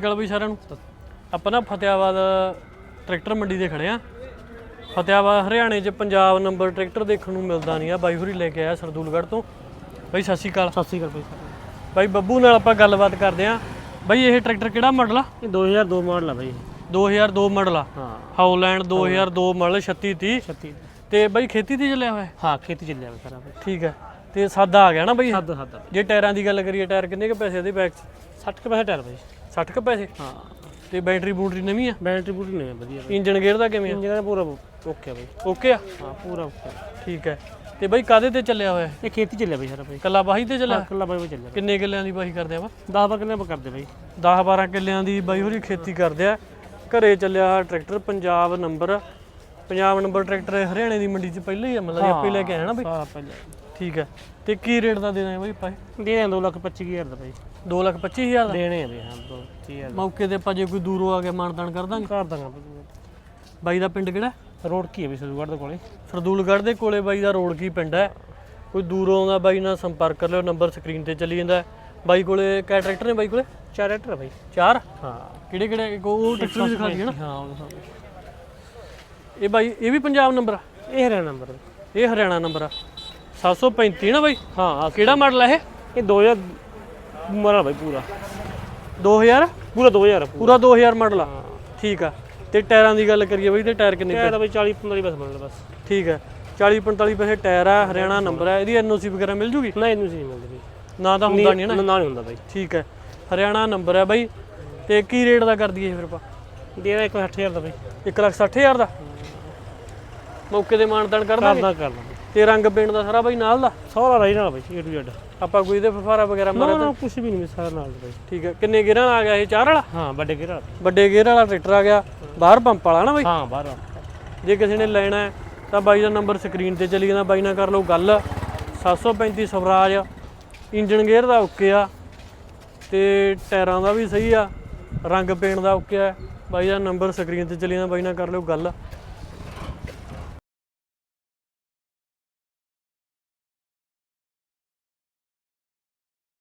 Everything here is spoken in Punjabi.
ਅਕਾਲ ਬਈ ਸਾਰਿਆਂ ਨੂੰ। ਆਪਾਂ ਨਾ ਫਤਿਆਬਾਦ ਟਰੈਕਟਰ ਮੰਡੀ ਦੇ ਖੜੇ ਆ। ਫਤਿਆਬਾਦ ਹਰਿਆਣੇ 'ਚ ਪੰਜਾਬ ਨੰਬਰ ਟਰੈਕਟਰ ਦੇਖਣ ਨੂੰ ਮਿਲਦਾ ਨਹੀਂ ਆ। ਬਾਈ ਹੋਰੀ ਲੈ ਕੇ ਆਇਆ ਸਰਦੂਲਗੜ੍ਹ ਤੋਂ। ਬਾਈ ਸਤਿ ਸ਼੍ਰੀ ਅਕਾਲ। ਸਤਿ ਸ੍ਰੀ ਅਕਾਲ ਬਾਈ ਬੱਬੂ ਨਾਲ ਆਪਾਂ ਗੱਲਬਾਤ ਕਰਦੇ ਆ। ਬਾਈ ਇਹ ਟਰੈਕਟਰ ਕਿਹੜਾ ਮਾਡਲ ਆ? ਇਹ 2002 ਮਾਡਲ ਆ ਭਾਈ 2002 ਮਾਡਲ ਆ। ਹਾਂ। ਹਾਊਲੈਂਡ 2002 ਮਾਡਲ 3630 36 ਤੇ ਬਾਈ ਖੇਤੀ ਤੇ ਚੱਲਿਆ ਹੋਇਆ ਹੈ? ਖੇਤੀ ਚੱਲਿਆ ਵਾ ਸਾਰਾ ਠੀਕ ਹੈ। ਤੇ ਸਾਦਾ ਆ ਗਿਆ ਨਾ ਬਾਈ? ਹੱਦ ਹੱਦ ਜੇ ਟਾਇਰਾਂ ਦੀ ਗੱਲ ਕਰੀਏ ਟਾਇਰ ਕਿੰਨੇ ਕੁ ਪੈਸੇ ਇਹਦੇ ਬੈਕ 'ਚ? 60 ਕੇ ਪੈਸੇ ਟਾਇਰ ਭਾਈ 60 ਕੁ ਪੈਸੇ? ਹਾਂ। ਤੇ ਬੈਟਰੀ ਬੂਟਰੀ ਨਵੀਂ ਆ? ਬੈਟਰੀ ਬੂਟਰੀ ਨਹੀਂ ਵਧੀਆ ਇੰਜਨ ਗੇਅਰ ਦਾ ਕਿਵੇਂ ਆ? ਇੰਜਨ ਦਾ ਪੂਰਾ ਓਕੇ ਆ ਭਾਈ ਓਕੇ ਆ? ਹਾਂ ਪੂਰਾ ਓਕੇ ਠੀਕ ਹੈ। ਤੇ ਬਾਈ ਕਾਦੇ ਤੇ ਚੱਲਿਆ ਹੋਇਆ? ਇਹ ਖੇਤੀ ਚੱਲਿਆ ਭਾਈ ਸਾਰਾ ਭਾਈ ਕੱਲਾ ਬਾਹੀ ਤੇ ਚੱਲਿਆ? ਕੱਲਾ ਭਾਈ ਉਹ ਚੱਲਿਆ ਕਿੰਨੇ ਕਿੱਲਿਆਂ ਦੀ ਬਾਹੀ ਕਰਦੇ ਆ ਵਾ 10 ਬਾਰ ਕਿੰਨੇ ਆਪਾਂ ਕਰਦੇ ਭਾਈ 10 12 ਕਿੱਲਿਆਂ ਦੀ ਬਾਈ ਹੋਰੀ ਖੇਤੀ ਕਰਦੇ ਆ। ਘਰੇ ਚੱਲਿਆ tractor Punjab number. Punjab number tractor ਹਰਿਆਣੇ ਦੀ ਮੰਡੀ 'ਚ ਪਹਿਲਾਂ ਹੀ ਆ ਮਤਲਬ ਆਪੇ ਲੈ ਕੇ ਆਇਆ ਨਾ ਬਾਈ। ਹਾਂ ਪਹਿਲੇ। ਠੀਕ ਹੈ। ਤੇ ਕੀ ਰੇਟ ਦਾ ਦੇਣਾ ਹੈ ਬਾਈ ਦੇ ਦੇ 2 ਲੱਖ 25 ਹਜ਼ਾਰ ਦਾ ਭਾਈ 2 ਲੱਖ 25 ਹਜ਼ਾਰ ਦਾ? ਦੇਣੇ ਆ ਹਾਂ 2 ਹਜ਼ਾਰ ਮੌਕੇ ਤੇ ਆਪਾਂ ਜੇ ਕੋਈ ਦੂਰੋਂ ਆ ਕੇ ਮਾਨਦਾਨ ਕਰ ਦਾਂਗੇ। ਕਰ ਦਾਂਗਾ ਬਾਈ ਦਾ ਪਿੰਡ ਕਿਹੜਾ? ਰੋਡ ਕੀ ਹੈ ਭਾਈ ਸਰਦੂਗੜ੍ਹ ਦੇ ਕੋਲੇ। ਸਰਦੂਲਗੜ੍ਹ ਦੇ ਕੋਲੇ ਬਾਈ ਦਾ ਰੋਡ ਕੀ ਪਿੰਡ ਹੈ। ਕੋਈ ਦੂਰੋਂ ਆਉਂਦਾ ਬਾਈ ਨਾਲ ਸੰਪਰਕ ਕਰ ਲਿਓ ਨੰਬਰ ਸਕਰੀਨ ਤੇ ਚੱਲੀ ਜਾਂਦਾ। ਬਾਈ ਕੋਲੇ ਕਿਆ ਟਰੈਕਟਰ ਨੇ ਬਾਈ ਕੋਲੇ? ਚਾਰ ਟਰੈਕਟਰ ਭਾਈ ਚਾਰ? ਹਾਂ। ਕਿਹੜੇ ਕਿਹੜੇ? ਉਹ ਟਰੈਕਟਰ ਵੀ ਦਿਖਾ ਦਈਏ ਨਾ। ਹਾਂ ਉਹ ਇਹ ਬਾਈ ਇਹ ਵੀ ਪੰਜਾਬ ਨੰਬਰ ਆ? ਦਿਓ। ਇਹ ਹਰਿਆਣਾ ਨੰਬਰ ਇਹ ਹਰਿਆਣਾ ਨੰਬਰ ਆ। 735 ਨਾ ਬਾਈ? ਹਾਂ ਆ ਕਿਹੜਾ ਮਾਡਲ ਆ ਇਹ? ਇਹ 2000 ਮਾਡਲ ਭਾਈ ਪੂਰਾ। 2000 ਪੂਰਾ 2000 ਪੂਰਾ। ਪੂਰਾ 2000 ਮਾਡਲ ਆ। ਠੀਕ ਆ। ਤੇ ਟਾਇਰਾਂ ਦੀ ਗੱਲ ਕਰੀਏ ਬਾਈ ਤੇ ਟਾਇਰ ਕਿੰਨੇ ਤਾਂ ਭਾਈ 40 45 ਬਸ ਮਿਲਦਾ ਬਸ। ਠੀਕ ਹੈ 40 45 ਪੈਸੇ ਟਾਇਰ ਆ ਹਰਿਆਣਾ ਨੰਬਰ ਆ। ਇਹਦੀ ਐਨਓਸੀ ਵਗੈਰਾ ਮਿਲ ਜੂਗੀ? ਨਾ ਇਹਨੂੰ ਨਹੀਂ ਮਿਲਦਾ ਨਾ ਤਾਂ ਹੁੰਦਾ ਨਹੀਂ ਨਾ। ਨਾ ਨਹੀਂ ਹੁੰਦਾ ਭਾਈ ਠੀਕ ਹੈ ਹਰਿਆਣਾ ਨੰਬਰ ਹੈ ਬਾਈ। ਤੇ ਕੀ ਰੇਟ ਦਾ ਕਰ ਦਈਏ ਫਿਰ ਆਪਾਂ? ਦੇਣਾ 160000 ਦਾ ਭਾਈ 160000 ਦਾ। ਮੌਕੇ ਤੇ ਮਾਨਦਾਨ ਕਰ ਦਾਂਗੇ? ਕਰਦਾ ਕਰਦਾ। ਤੇ ਰੰਗ ਪੇਂਟ ਦਾ ਸਾਰਾ ਬਾਈ ਨਾਲ ਦਾ? ਸਾਰਾ ਰਹੀ ਨਾਲ ਭਾਈ A to Z ਆਪਾਂ ਕੋਈ ਇਹਦੇ ਫਫਾਰਾ ਵਗੈਰਾ ਨਾ ਮਾਰਿਆ ਨਾ ਕੁਝ ਵੀ ਨਹੀਂ ਸਾਰਾ ਨਾਲ ਦਾ ਭਾਈ ਠੀਕ ਹੈ ਕਿੰਨੇ ਵਾਲਾ ਆ ਗਿਆ ਇਹ? ਚਾਰ ਵਾਲਾ? ਹਾਂ ਵੱਡੇ ਗਿਰਾ ਵੱਡੇ ਗੇਅਰ ਵਾਲਾ ਟਰੈਕਟਰ ਆ ਗਿਆ ਬਾਹਰ ਪੰਪ ਵਾਲਾ ਨਾ ਬਾਈ? ਹਾਂ ਬਾਹਰ। ਜੇ ਕਿਸੇ ਨੇ ਲੈਣਾ ਹੈ ਤਾਂ ਬਾਈ ਦਾ ਨੰਬਰ ਸਕਰੀਨ ਤੇ ਚੱਲੀ ਜਾਂਦਾ ਬਾਈ ਨਾਲ ਕਰ ਲਓ ਗੱਲ। 735 ਸਵਰਾਜ ਇੰਜਨ ਗੇਅਰ ਦਾ ਓਕੇ ਆ। ਤੇ ਟਾਇਰਾਂ ਦਾ ਵੀ ਸਹੀ ਆ ਰੰਗ ਪੇਂਟ ਦਾ ਓਕੇ ਆ। ਬਾਈ ਦਾ ਨੰਬਰ ਸਕਰੀਨ ਤੇ ਚੱਲੀ ਜਾਂਦਾ ਬਾਈ ਨਾਲ ਕਰ ਲਿਓ ਗੱਲ।